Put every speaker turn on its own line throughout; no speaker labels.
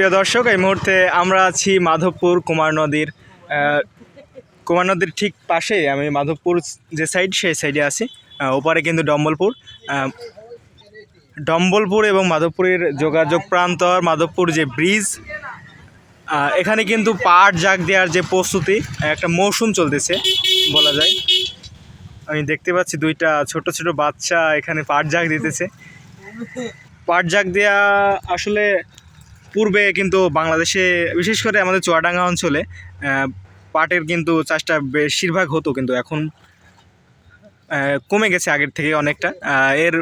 প্রিয় দর্শক, এই মুহূর্তে আমরা আছি মাধবপুর কুমার নদীর কুমার নদীর ঠিক পাশে আমি মাধবপুর যে সাইড সেই সাইডে আছি ওপারে কিন্তু ডম্বলপুর। ডম্বলপুর এবং মাধবপুরের যোগাযোগ প্রান্তর, মাধবপুর যে ব্রিজ এখানে কিন্তু পাট জাগ দেওয়ার যে প্রস্তুতি, একটা মৌসুম চলতেছে, বলা যায়। আমি দেখতে পাচ্ছি দুইটা ছোট ছোট বাচ্চা এখানে পাট জাগ দিতেছে। পাট জাগ দেওয়া আসলে পূর্বে কিন্তু বাংলাদেশে, বিশেষ করে আমাদের চুয়াডাঙ্গা অঞ্চলে পাটের কিন্তু চাষটা বেশিরভাগ হতো, কিন্তু এখন কমে গেছে আগের থেকে অনেকটা। এর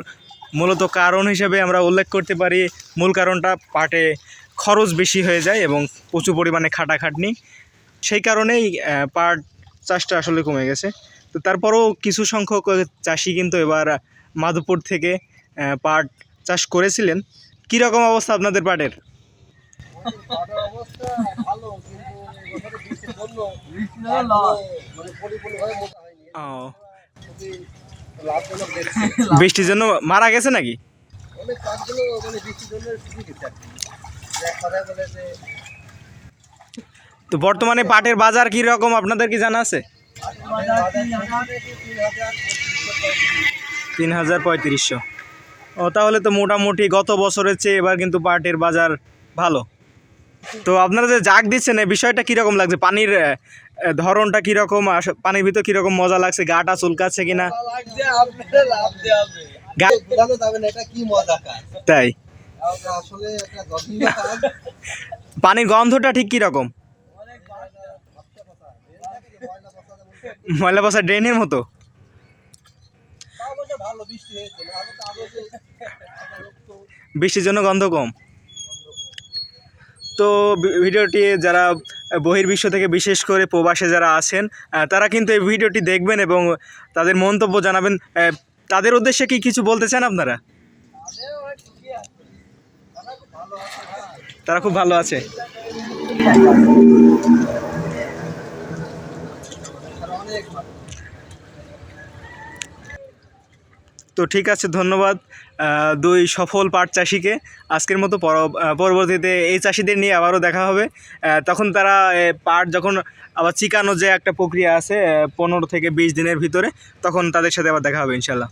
মূলত কারণ হিসেবে আমরা উল্লেখ করতে পারি, মূল কারণটা পাটে খরচ বেশি হয়ে যায় এবং প্রচুর পরিমাণে খাটাখাটনি। সেই কারণেই পাট চাষটা আসলে কমে গেছে। তো তারপরেও কিছু সংখ্যক চাষি কিন্তু এবার মাধবপুর থেকে পাট চাষ করেছিলেন। কীরকম অবস্থা আপনাদের পাটের
পাটের অবস্থা ভালো কিন্তু এবছরে বৃষ্টির জন্য পাটগুলো মানে
বৃষ্টির জন্য মারা গেছে নাকি?
মানে
তো বর্তমানে পাটের বাজার কী রকম আপনাদের কি জানা আছে?
তিন হাজার
পঁয়ত্রিশশো। ও তাহলে তো মোটামুটি গত বছরের চেয়ে এবার কিন্তু পাটের বাজার ভালো। তো আপনারা যে জাগ দিচ্ছেন এই বিষয়টা কীরকম লাগছে? পানির ধরনটা কীরকম? পানির ভিতর কীরকম মজা লাগছে? গাটা চুলকাচ্ছে কিনা? তাই। পানির গন্ধটা ঠিক কীরকম?
ময়লা পচা
ড্রেনের মতো? বৃষ্টির জন্য গন্ধ কম। তো ভিডিওটি যারা বহির্বিশ্ব থেকে বিশেষ করে প্রবাসে যারা আছেন তারা কিন্তু এই ভিডিওটি দেখবেন এবং তাদের মন্তব্য জানাবেন। তাদের উদ্দেশ্যে কি কিছু বলতে চান আপনারা?
তারা খুব ভালো আছে। অনেক
তো ঠিক আছে, ধন্যবাদ। দুই সফল পাট চাষিকে। আজকের মতো পরবর্তীতে এই চাষিদের নিয়ে আবারও দেখা হবে। তখন তারা পাট যখন আবার চিকানো যে একটা প্রক্রিয়া আছে পনেরো থেকে বিশ দিনের ভিতরে, তখন তাদের সাথে আবার দেখা হবে ইনশাল্লাহ